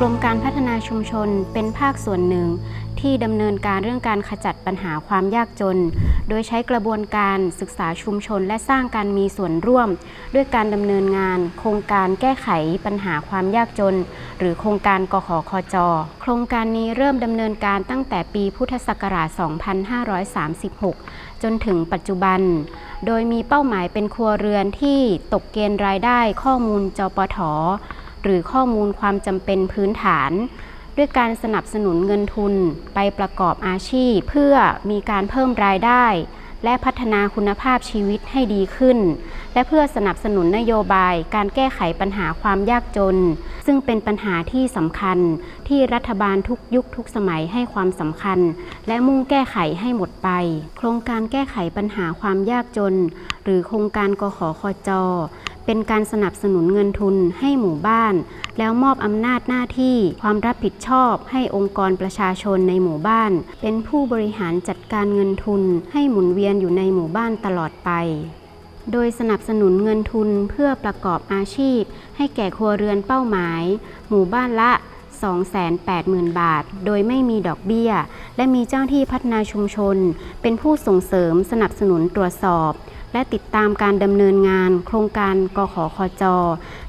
กรมการพัฒนาชุมชนเป็นภาคส่วนหนึ่ง ที่ดำเนินการเรื่องการขจัดปัญหาความยากจน โดยใช้กระบวนการศึกษาชุมชนและสร้างการมีส่วนร่วม ด้วยการดำเนินงาน โครงการแก้ไขปัญหาความยากจน หรือโครงการกขคจ โครงการนี้เริ่มดำเนินการตั้งแต่ปีพุทธศักราช 2536 จนถึงปัจจุบัน โดยมีเป้าหมายเป็นครัวเรือนที่ตกเกณฑ์รายได้ข้อมูลจปท หรือข้อมูลความจำเป็นพื้นฐาน ด้วยการสนับสนุนเงินทุนไปประกอบอาชีพ เพื่อมีการเพิ่มรายได้ และพัฒนาคุณภาพชีวิตให้ดีขึ้น และเพื่อสนับสนุนนโยบายการแก้ไขปัญหาความยากจน ซึ่งเป็นปัญหาที่สำคัญที่รัฐบาลทุกยุคทุกสมัยให้ความสำคัญ และมุ่งแก้ไขให้หมดไป โครงการแก้ไขปัญหาความยากจน หรือโครงการกขคจ เป็นการสนับสนุนเงินทุนให้หมู่บ้าน แล้วมอบอำนาจหน้าที่ความรับผิดชอบให้องค์กรประชาชนในหมู่บ้าน เป็นผู้บริหารจัดการเงินทุน ให้หมุนเวียนอยู่ในหมู่บ้านตลอดไปโดยสนับสนุนเงินทุนเพื่อประกอบอาชีพ ให้แก่ครัวเรือนเป้าหมาย หมู่บ้านละ 280,000 บาท โดยไม่มีดอกเบี้ย และมีเจ้าที่พัฒนาชุมชน เป็นผู้ส่งเสริมสนับสนุนตรวจสอบ และติดตามการดำเนินงาน โครงการกขคจ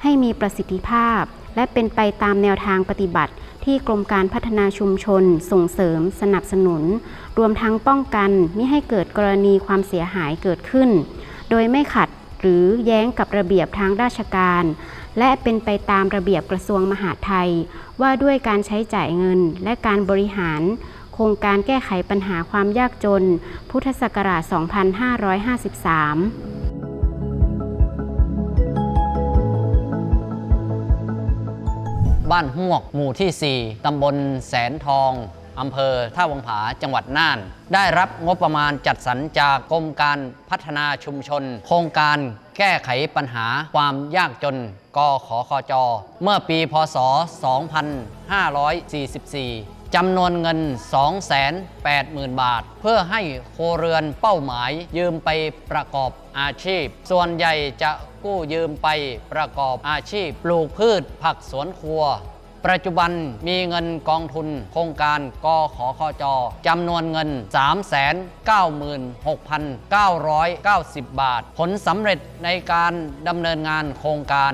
ให้มีประสิทธิภาพ และเป็นไปตามแนวทางปฏิบัติ ที่กรมการพัฒนาชุมชน ส่งเสริม สนับสนุน รวมทั้งป้องกันมิให้เกิดกรณีความเสียหายเกิดขึ้น โดยไม่ขัดหรือแย้งกับระเบียบทางราชการ และเป็นไปตามระเบียบกระทรวงมหาดไทย ว่าด้วยการใช้จ่ายเงินและการบริหาร ครงการแก้ไขปัญหาความยากจน พุทธศักราช 2553บ้านหวกหมู่ที่ 4 ตำบลแสนทอง อำเภอท่าวังผา จังหวัดน่าน ได้รับงบประมาณจัดสรรจากกรมการพัฒนาชุมชน โครงการแก้ไขปัญหาความยากจน กขคจ เมื่อปี พศ 2544 จำนวนเงิน 280,000 บาท เพื่อให้โครเรือนเป้าหมายยืมไปประกอบอาชีพ ส่วนใหญ่จะกู้ยืมไปประกอบอาชีพ ปลูกพืชผักสวนครัว ปัจจุบันมีเงินกองทุน โครงการกขคจจำนวนเงิน 396,990 บาท ผลสำเร็จในการดำเนินงานโครงการ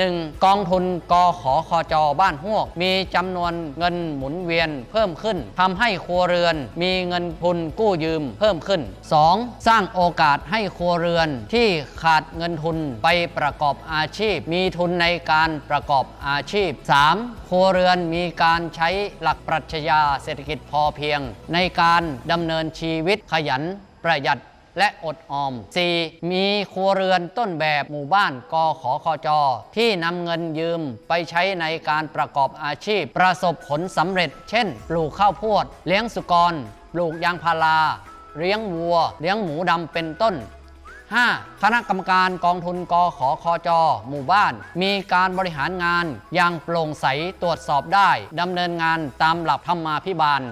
1. กองทุนกขอคจบ้านหวก มีจำนวนเงินหมุนเวียนเพิ่มขึ้นทำให้ครัวเรือน มีเงินทุนกู้ยืมเพิ่มขึ้น 2. สร้างโอกาสให้ครัวเรือนที่ขาดเงินทุนไปประกอบอาชีพ มีทุนในการประกอบอาชีพ 3. ครัวเรือนมีการใช้หลักปรัชญาเศรษฐกิจพอเพียง ในการดำเนินชีวิตขยันประหยัด และอดออม 4. มีครัวเรือนต้นแบบหมู่บ้านกขอคอจที่นำเงินยืมไปใช้ในการประกอบอาชีพ ประสบผลสำเร็จ เช่น ปลูกข้าวโพด เลี้ยงสุกร ปลูกยางพารา เลี้ยงวัว เลี้ยงหมูดำเป็นต้น 5. คณะกรรมการกองทุนกขอคอจหมู่บ้าน มีการบริหารงานอย่างโปร่งใสตรวจสอบได้ดำเนินงานตามหลักธรรมาภิบาล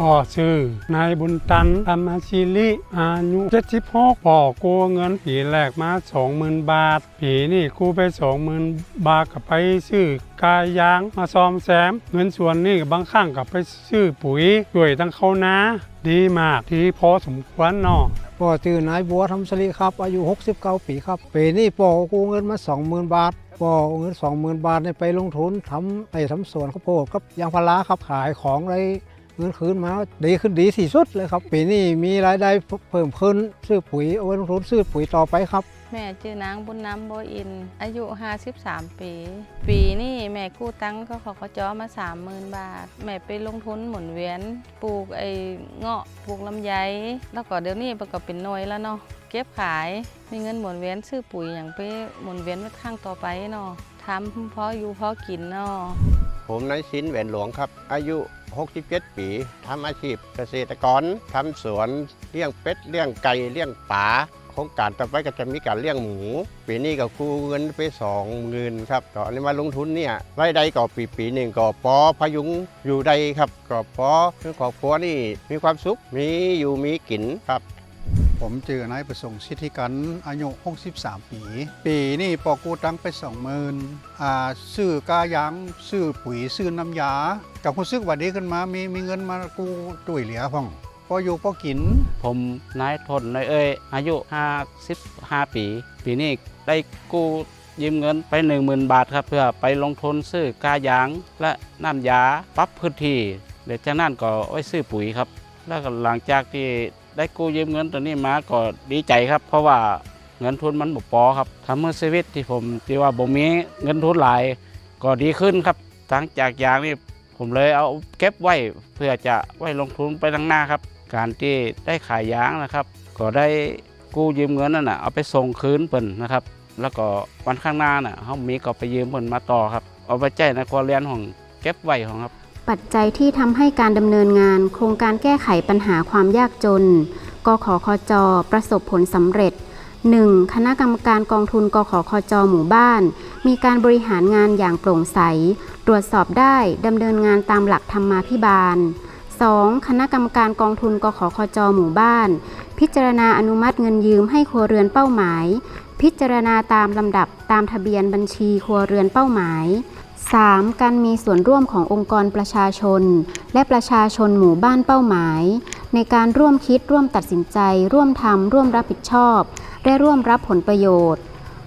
พ่อชื่อนายบุญตันธรรมชิลิอายุ76พ่อกู้เงินผีแรกมา20,000 บาทผีนี่กู้ไป 20,000 บาทกับไปซื้อกายยางมาซ่อมแซม เงินส่วนนี้ก็บางครั้งกับไปซื้อปุ๋ยช่วยตั้งเขานาดีมากที่พอสมควรเนาะพ่อชื่อนายบัวทำสลีครับ อายุ 69 ปีครับปีนี้พ่อกู้เงินมา 20,000 บาทพ่อเอาเงิน20,000บาทเนี่ยไปลงทุนทำไอ้ทำสวนข้าวโพดกับยางพาราครับขายของได้ เงินคืนมาดีขึ้นดีที่สุดเลยครับ ปีนี้มีรายได้เพิ่มขึ้นซื้อปุ๋ยเอาไว้ลงทุนซื้อปุ๋ยต่อไปครับ แม่ชื่อนางบุญน้ำโบอิน อายุ 53 ปี ปีนี้แม่กู้ตังค์ก็ขอเขาจอมา 30,000 บาท แม่ไปลงทุนหมุนเวียนปลูกไอ้เงาะปลูกลำไย แล้วก็เดี๋ยวนี้มันก็เป็นหน่วยแล้วเนาะเก็บขายมีเงินหมุนเวียนซื้อปุ๋ยอย่างไปหมุนเวียนไว้ข้างต่อไปเนาะทำเพออยู่เพอกินเนาะผมนายสินแหวนหลวงครับ อายุ 67 ปี ทำอาชีพเกษตรกร ทำสวนเลี้ยงเป็ดเลี้ยงไก่เลี้ยงปลาโครงการต่อไปก็จะมีการเลี้ยงหมู ปีนี้ก็กู้เงินไปสองหมื่นครับก็อันนี้มาลงทุนเนี่ยรายได้ก็ปีปีหนึ่งก็พอพยุงอยู่ได้ครับก็พอคือครอบครัวนี่มีความสุขมีอยู่มีกินครับ ผมเจอนายประสงค์สิทธิกันอายุ63 ปี ปีนี่ปอกูตั้งไป20,000อ่าซื้อกายางซื้อปุ๋ยซื้อน้ำยากับคุณซึกวันนี้ขึ้นมามีมีเงินมากู้ตุ้ยเหลียพ่องพออยู่พอกิน ผมนายทนนายเอ้ยอายุ 55 ปี ปีนี้ได้กู้ยืมเงินไป 10,000 บาทครับ เพื่อไปลงทุนซื้อกายางและน้ำยาปรับพื้นที่เดี๋ยวจากนั้นก็ไว้ซื้อปุ๋ยครับ แล้วก็หลังจากที่ ได้กู้ยืมเงินตัวนี้มาก็ดีใจครับ เพราะว่าเงินทุนมันบ่พอครับทำให้ชีวิตที่ผมที่ว่าบ่มีเงินทุนหลายก็ดีขึ้นครับทั้งจากยางนี่ผมเลยเอาเก็บไว้เพื่อจะไว้ลงทุนไปข้างหน้าครับ การที่ได้ขายยางนะครับ ก็ได้กู้ยืมเงินนั่นนะเอาไปส่งคืนเพิ่นนะครับ แล้วก็วันข้างหน้าน่ะเฮามีก็ไปยืมเพิ่นมาต่อครับ เอาไปใช้ในครัวเรือนของเก็บไว้ของครับ ปัจจัยที่ทำให้การดำเนินงาน โครงการแก้ไขปัญหาความยากจน กขคจ ประสบผลสำเร็จ 1. คณะกรรมการกองทุน กขคจ หมู่บ้าน มีการบริหารงานอย่างโปร่งใส ตรวจสอบได้ดำเนินงานตามหลักธรรมาภิบาล 2. คณะกรรมการกองทุน กขคจ หมู่บ้าน พิจารณาอนุมัติเงินยืมให้ครัวเรือนเป้าหมาย พิจารณาตามลำดับตามทะเบียนบัญชีครัวเรือนเป้าหมาย 3. การมีส่วนร่วมขององค์กรประชาชน และประชาชนหมู่บ้านเป้าหมาย ในการร่วมคิดร่วมตัดสินใจ ร่วมทำร่วมรับผิดชอบ และร่วมรับผลประโยชน์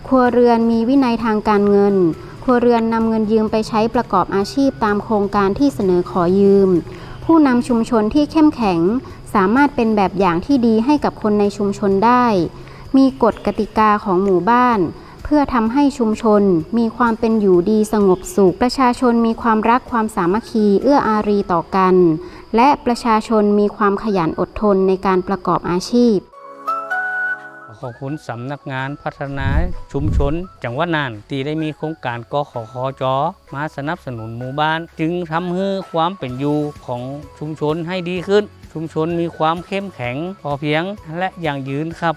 ครัวเรือนมีวินัยทางการเงิน ครัวเรือนนำเงินยืมไปใช้ประกอบอาชีพตามโครงการที่เสนอขอยืม ผู้นำชุมชนที่เข้มแข็ง สามารถเป็นแบบอย่างที่ดีให้กับคนในชุมชนได้ มีกฎกติกาของหมู่บ้าน เพื่อทำให้ชุมชน มีความเป็นอยู่ดีสงบสุข ประชาชนมีความรักความสามัคคี เอื้ออารีต่อกัน และประชาชนมีความขยันอดทนในการประกอบอาชีพขอบคุณสำนักงานพัฒนาชุมชน จังหวัดน่านที่ได้มีโครงการกขคจมาสนับสนุนหมู่บ้าน จึงทำให้ความเป็นอยู่ของชุมชนให้ดีขึ้น ชุมชนมีความเข้มแข็งพอเพียงและอยั่งยืนครับ